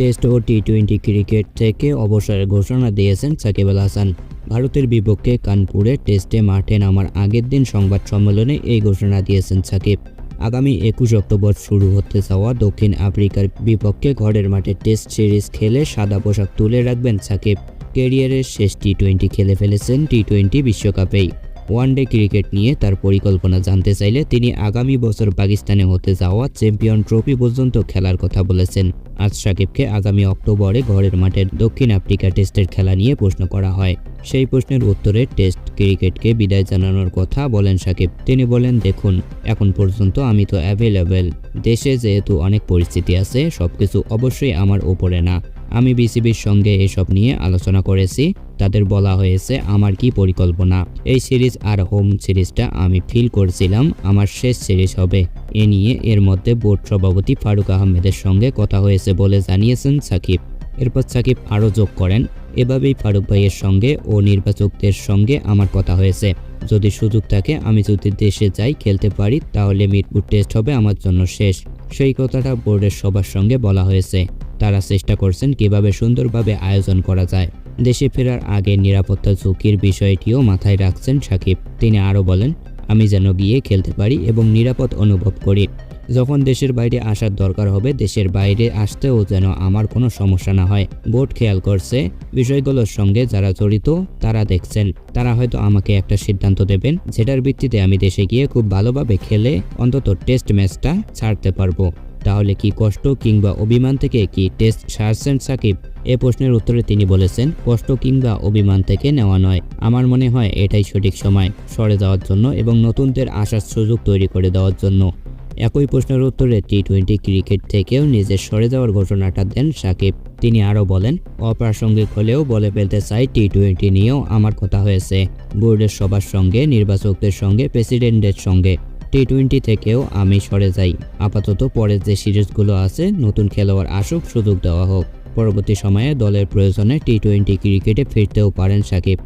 Test ও T twenty cricket থেকে অবসরের ঘোষণা দিয়েছেন সাকিব আল হাসান। ভারতের বিপক্ষে কানপুরে টেস্টে মাঠে নামার আগের দিন সংবাদ সম্মেলনে এই ঘোষণা দিয়েছেন সাকিব। আগামী একুশ অক্টোবর শুরু হতে যাওয়া দক্ষিণ আফ্রিকার বিপক্ষে ঘরের মাঠে টেস্ট সিরিজ খেলে সাদা পোশাক তুলে রাখবেন সাকিব। ক্যারিয়ারের শেষ টি টোয়েন্টি খেলে ফেলেছেন টি টোয়েন্টি বিশ্বকাপেই। ওয়ানডে ক্রিকেট নিয়ে তার পরিকল্পনা জানতে চাইলে তিনি আগামী বছর পাকিস্তানে হতে যাওয়া চ্যাম্পিয়ন ট্রফি পর্যন্ত খেলার কথা বলেছেন। আজ সাকিবকে আগামী অক্টোবরে ঘরের মাঠের দক্ষিণ আফ্রিকা টেস্টের খেলা নিয়ে প্রশ্ন করা হয়। সেই প্রশ্নের উত্তরে টেস্ট ক্রিকেটকে বিদায় জানানোর কথা বলেন সাকিব। তিনি বলেন, দেখুন, এখন পর্যন্ত আমি তো অ্যাভেলেবেল দেশে যেহেতু অনেক পরিস্থিতি আছে, সবকিছু অবশ্যই আমার ওপরে না। আমি বিসিবির সঙ্গে এসব নিয়ে আলোচনা করেছি। তাদের বলা হয়েছে, আমার কি পরিকল্পনা? এই সিরিজ আর হোম সিরিজটা আমি ফিল করছিলাম, আমার শেষ সিরিজ হবে। এ নিয়ে এর মধ্যে বোর্ড সভাপতি ফারুক আহমেদের সঙ্গে কথা হয়েছে বলে জানিয়েছেন সাকিব। এরপর সাকিব আরও যোগ করেন। এভাবেই ফারুক ভাইয়ের সঙ্গে ও নির্বাচকদের সঙ্গে আমার কথা হয়েছে। যদি সুযোগ থাকে, আমি যদি দেশে যাই, খেলতে পারি, তাহলে মিরপুর টেস্ট হবে আমার জন্য শেষ। সেই কথাটা বোর্ডের সবার সঙ্গে বলা হয়েছে। তারা চেষ্টা করছেন কীভাবে সুন্দরভাবে আয়োজন করা যায়। দেশে ফেরার আগে নিরাপত্তা ঝুঁকির বিষয়টিও মাথায় রাখছেন সাকিব। তিনি আরও বলেন, আমি যেন গিয়ে খেলতে পারি এবং নিরাপদ অনুভব করি। যখন দেশের বাইরে আসার দরকার হবে, দেশের বাইরে আসতেও যেন আমার কোনো সমস্যা না হয়। বোর্ড খেয়াল করছে বিষয়গুলোর সঙ্গে যারা জড়িত, তারা দেখছেন। তারা হয়তো আমাকে একটা সিদ্ধান্ত দেবেন, যেটার ভিত্তিতে আমি দেশে গিয়ে খুব ভালোভাবে খেলে অন্তত টেস্ট ম্যাচটা ছাড়তে পারব। তাহলে কি কষ্ট কিংবা অভিমান থেকে কি টেস্ট সারছেন সাকিব? এ প্রশ্নের উত্তরে তিনি বলেছেন, কষ্ট কিংবা অভিমান থেকে নেওয়া নয়। আমার মনে হয় এটাই সঠিক সময় সরে যাওয়ার জন্য এবং নতুনদের আসার সুযোগ তৈরি করে দেওয়ার জন্য। একই প্রশ্নের উত্তরে টি টোয়েন্টি ক্রিকেট থেকেও নিজের সরে যাওয়ার ঘোষণাটা দেন সাকিব। তিনি আরও বলেন, অপ্রাসঙ্গিক হলেও বলে ফেলতে চাই টি টোয়েন্টি নিয়েও আমার কথা হয়েছে। বোর্ডের সবার সঙ্গে, নির্বাচকদের সঙ্গে প্রেসিডেন্টের সঙ্গে। টি টোয়েন্টি থেকেও আমি সরে যাই। আপাতত পরের যে সিরিজগুলো আছে, নতুন খেলোয়াড় আসুক, সুযোগ দেওয়া হোক। পরবর্তী সময়ে দলের প্রয়োজনে টি টোয়েন্টি ক্রিকেটে ফিরতেও পারেন সাকিব।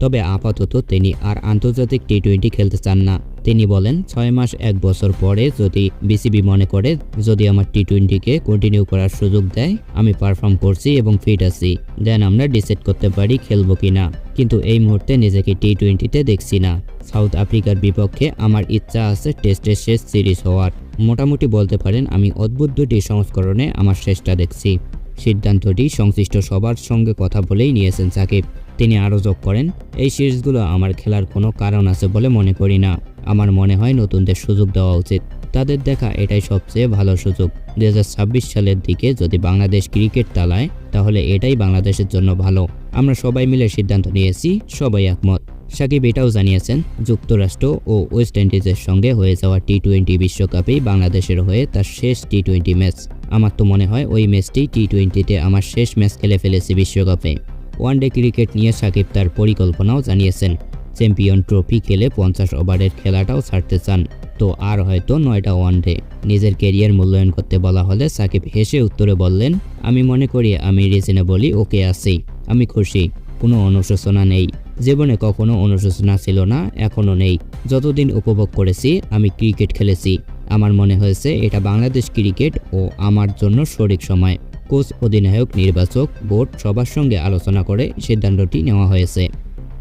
তবে আপাতত তিনি আর আন্তর্জাতিক টি টোয়েন্টি খেলতে চান না। তিনি বলেন, ছয় মাস এক বছর পরে যদি বিসিবি মনে করে, যদি আমার টি টোয়েন্টিকে কন্টিনিউ করার সুযোগ দেয়, আমি পারফর্ম করছি এবং ফিট আছি দেন আমরা ডিসাইড করতে পারি খেলব কি না। কিন্তু এই মুহূর্তে নিজেকে টি টোয়েন্টিতে দেখছি না। সাউথ আফ্রিকার বিপক্ষে আমার ইচ্ছা আছে টেস্টের শেষ সিরিজ হওয়ার। মোটামুটি বলতে পারেন, আমি অদ্ভুত দুটি সংস্করণে আমার শেষটা দেখছি। সিদ্ধান্তটি সংশ্লিষ্ট সবার সঙ্গে কথা বলেই নিয়েছেন সাকিব। তিনি আরও যোগ করেন, এই সিরিজগুলো আমার খেলার কোনো কারণ আছে বলে মনে করি না। আমার মনে হয় নতুনদের সুযোগ দেওয়া উচিত। তাদের দেখা এটাই সবচেয়ে ভালো সুযোগ। দুই হাজার ছাব্বিশ সালের দিকে যদি বাংলাদেশ ক্রিকেট তালায়, তাহলে এটাই বাংলাদেশের জন্য ভালো। আমরা সবাই মিলে সিদ্ধান্ত নিয়েছি, সবাই একমত। সাকিব এটাও জানিয়েছেন, যুক্তরাষ্ট্র ও ওয়েস্ট ইন্ডিজের সঙ্গে হয়ে যাওয়া টি টোয়েন্টি বিশ্বকাপেই বাংলাদেশের হয়ে তার শেষ টি টোয়েন্টি ম্যাচ। আমার তো মনে হয় ওই ম্যাচটি টি টোয়েন্টিতে আমার শেষ ম্যাচ খেলে ফেলেছি বিশ্বকাপে। ওয়ানডে ক্রিকেট নিয়ে সাকিব তার পরিকল্পনাও জানিয়েছেন। চ্যাম্পিয়ন ট্রফি খেলে পঞ্চাশ ওভারের খেলাটাও ছাড়তে চান। তো আর হয়তো নয়টা ওয়ানডে। নিজের কেরিয়ার মূল্যায়ন করতে বলা হলে সাকিব হেসে উত্তরে বললেন, আমি মনে করি আমি রিজনেবলি ওকে আছি। আমি খুশি। কোনো অনুশোচনা নেই। জীবনে কখনো অনুশোচনা ছিল না এখনও নেই। যতদিন উপভোগ করেছি, আমি ক্রিকেট খেলেছি। আমার মনে হয়েছে এটা বাংলাদেশ ক্রিকেট ও আমার জন্য সঠিক সময়। কোচ, অধিনায়ক, নির্বাচক, বোর্ড সবার সঙ্গে আলোচনা করে সিদ্ধান্তটি নেওয়া হয়েছে।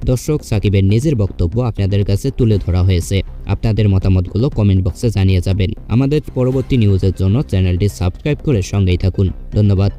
দর্শক সাকিবের নিজের বক্তব্য আপনাদের কাছে তুলে ধরা হয়েছে। আপনাদের মতামতগুলো কমেন্ট বক্সে জানিয়ে যাবেন। আমাদের পরবর্তী নিউজের জন্য চ্যানেলটি সাবস্ক্রাইব করে সঙ্গেই থাকুন। ধন্যবাদ।